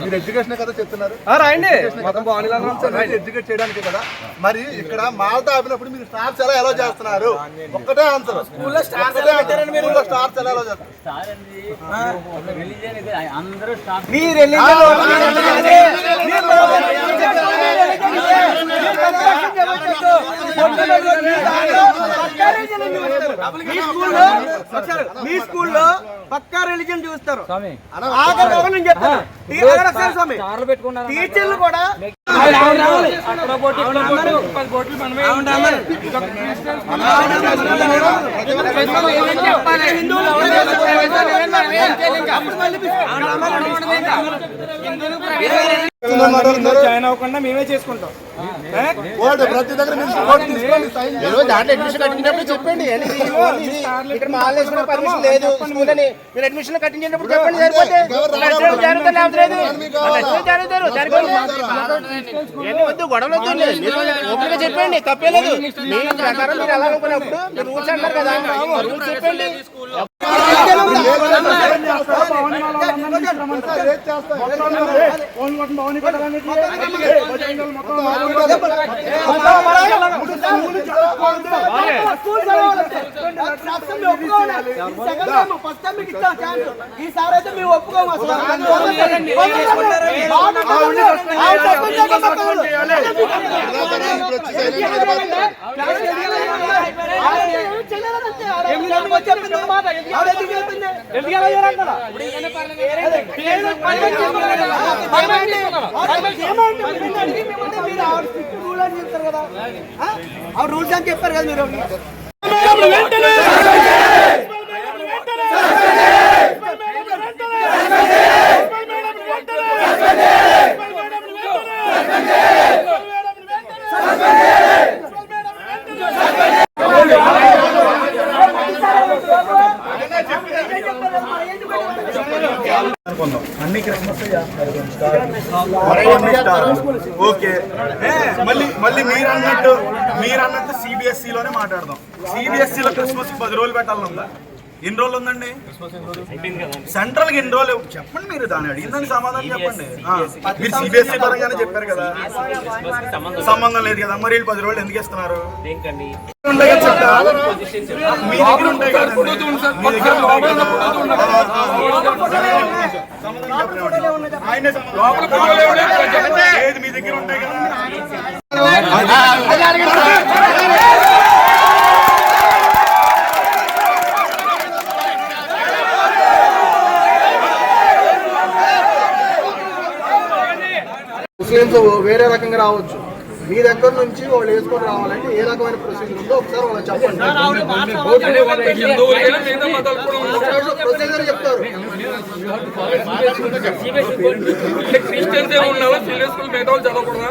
మీరు ఎడ్యుకేషన్ కదా చెప్తున్నారు. రాయండి. మొత్తం బాగుంది ఎడ్యుకేట్ చేయడానికి కదా. మరి ఇక్కడ మాల్టా ఆపినప్పుడు మీరు స్టార్స్ ఎలా ఎలా చేస్తున్నారు? ఒక్కటే ఆన్సర్ స్కూల్లో స్టార్స్ ఎలా మీరు స్టార్స్ ఎలా ఎలా చేస్తారు అందరూ మీ స్కూల్లో మీ స్కూల్లో పక్కా రిలీజన్ చూస్తారు. ఆఖరి నేను చెప్తాను. టీచర్లు కూడా జాయిన్ అవ్వకుండా మేమే చేసుకుంటాం. ఓటు ప్రతి దగ్గర దాంట్లో అడ్మిషన్ కట్టినప్పుడు చెప్పండి. ఇక్కడ మాల్ వేసుకునే పర్మిషన్ లేదు. స్కూల్ అని మీరు అడ్మిషన్ కట్టించేటప్పుడు చెప్పండి సరిపోతే. జరుగుతారు జరుగుతారు వద్దు గొడవలు వద్దు మీరు ఓపెన్గా చెప్పండి తప్పేలేదు మీ ప్రకారం మీరు ఎలా అనుకున్నప్పుడు మీరు రూల్స్ అంటారు కదా రూల్స్ చెప్పండి. ఈసారి అయితే మేము ఒప్పుకోము రూల్స్ అని చెప్పారు కదా మీరు. అన్ని ఓకే. మళ్ళీ మళ్ళీ మీరు అన్నట్టు మీరు అన్నట్టు సిబిఎస్ఈ లోనే మాట్లాడదాం సిబిఎస్ఈ లో క్రిస్మస్ పది రోజులు పెట్టాలని ఉందా ఎన్ని రోజులు ఉందండి సెంట్రల్కి ఎన్ని రోజులు చెప్పండి మీరు దాని అడిగిందని సమాధానం చెప్పండి మీరు సిబిఎస్ఈ పరంగానే చెప్పారు కదా సంబంధం లేదు కదా మరి వీళ్ళు పది రోజులు ఎందుకు ఇస్తున్నారు. మీ దగ్గర ఉంటాయి కదా. మీ దగ్గర ఉంటాయి కదా ముస్లిమ్స్ వేరే రకంగా రావచ్చు. మీ దగ్గర నుంచి వాళ్ళు వేసుకొని రావాలంటే ఏ రకమైన ప్రొసీజర్ ఉందో ఒకసారి వాళ్ళు చెప్పండి. ప్రొసీజర్ చెప్తారు. క్రిస్టియన్స్ చదవకూడదా?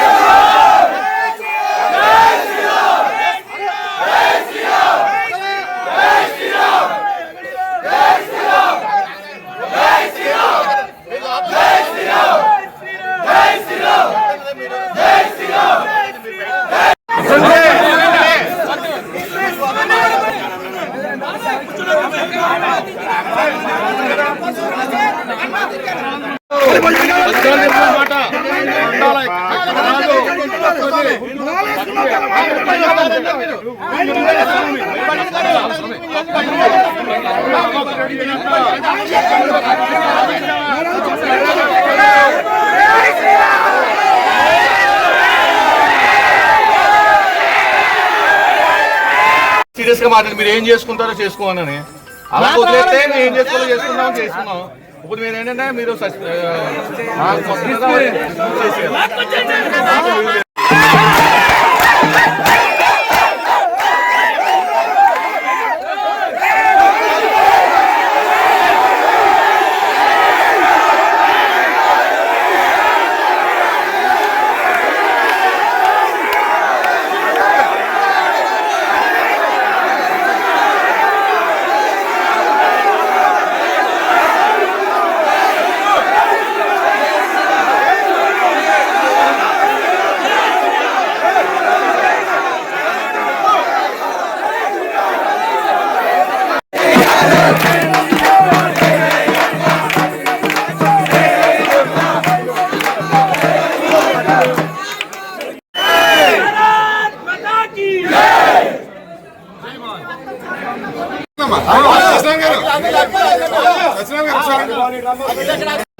సీరియస్గా మాట్లాడి మీరు ఏం చేసుకుంటారో చేసుకోవాలని అలా వదిలేస్తే మేము ఏం చేసుకోవాలో చేసుకుందాం చేసుకున్నాం ఇప్పుడు మీరు ఏంటంటే మీరు సస్-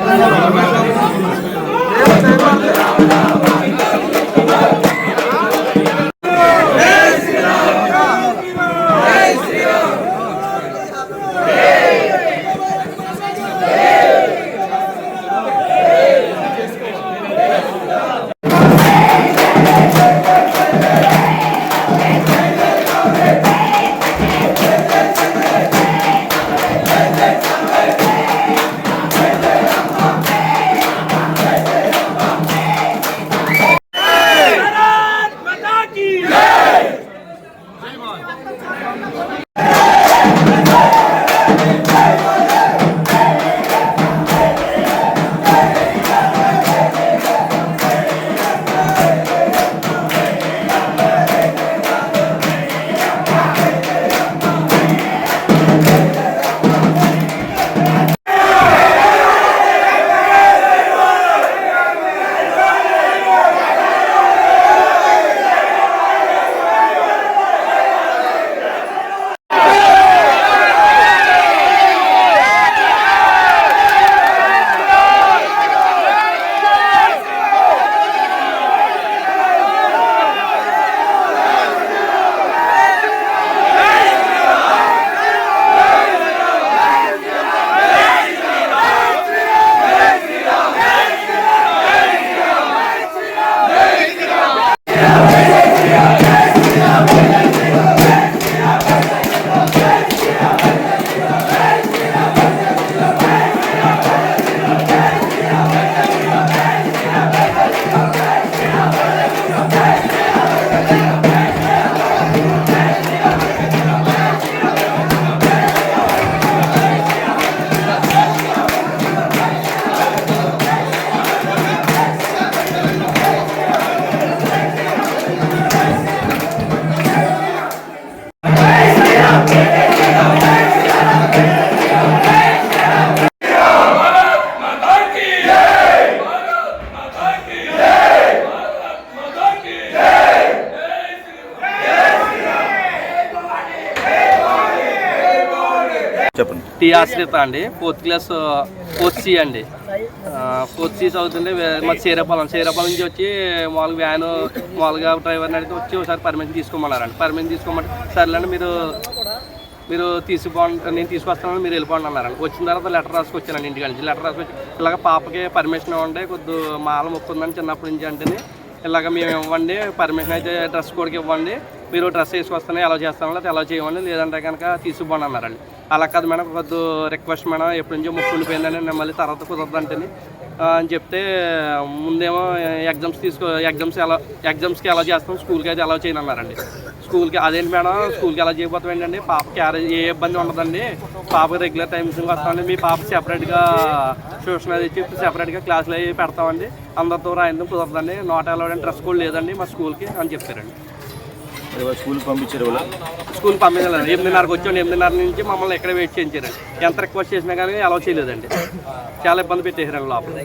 టీ ఆశ్రిత అండి. ఫోర్త్ క్లాస్ ఫోర్త్ సి అండి. ఫోర్త్ సి చదువుతుంటే మా చీరపాలెం చీరపాలెం నుంచి వచ్చి మామూలుగా వ్యాన్ మామూలుగా డ్రైవర్ని అడిగితే వచ్చి ఒకసారి పర్మిషన్ తీసుకోమన్నారండి. పర్మిషన్ తీసుకోమంటే సర్లేండి మీరు మీరు తీసుకోండి నేను తీసుకొస్తాను మీరు వెళ్ళిపోండి అన్నారండి. వచ్చిన తర్వాత లెటర్ రాసుకొచ్చానండి ఇంటికి నుంచి. లెటర్ రాసుకొచ్చి ఇలాగ పాపకి పర్మిషన్ ఇవ్వండి కొద్ది మాల మొక్కుందని చిన్నప్పటి నుంచి అంటే ఇలాగ మేము ఇవ్వండి పర్మిషన్ అయితే డ్రెస్ కోడ్కి ఇవ్వండి మీరు డ్రెస్ వేసుకొస్తానే అలా చేస్తాను లేదా అలా చేయమని లేదంటే కనుక తీసుకుపోండి అన్నారండి అలా కాదు మేడం కొద్ది రిక్వెస్ట్ మేడం ఎప్పటి నుంచో ముక్కు ఉండిపోయిందని నేను మళ్ళీ తర్వాత కుదరదంటని అని చెప్తే ముందేమో ఎగ్జామ్స్ తీసుకో ఎగ్జామ్స్ ఎలా ఎగ్జామ్స్కి ఎలా చేస్తాం స్కూల్కి అయితే ఎలా చేయను అన్నారండి. స్కూల్కి అదేంటి మేడం స్కూల్కి ఎలా చేయబోతాం ఏంటండి? పాప క్యారేజ్ ఏ ఇబ్బంది ఉండదండి. పాప రెగ్యులర్ టైమ్స్ వస్తామండి. మీ పాప సెపరేట్గా ట్యూషన్ అది చెప్పి సెపరేట్గా క్లాసులు అవి పెడతామండి. అందరితో రాయడం కుదరదండి. Not allowed and dress code లేదండి మా స్కూల్కి అని చెప్పారండి. స్కూల్కి పంపించారు వాళ్ళు. స్కూల్ పంపించాలండి. ఎనిమిదిన్నరకు వచ్చాం. ఎనిమిదిన్నర నుంచి మమ్మల్ని ఎక్కడ వెయిట్ చేయించారండి? ఎంత రిక్వెస్ట్ చేసినా కానీ అలౌ చేయలేదండి. చాలా ఇబ్బంది పెట్టేసారండి లోపల.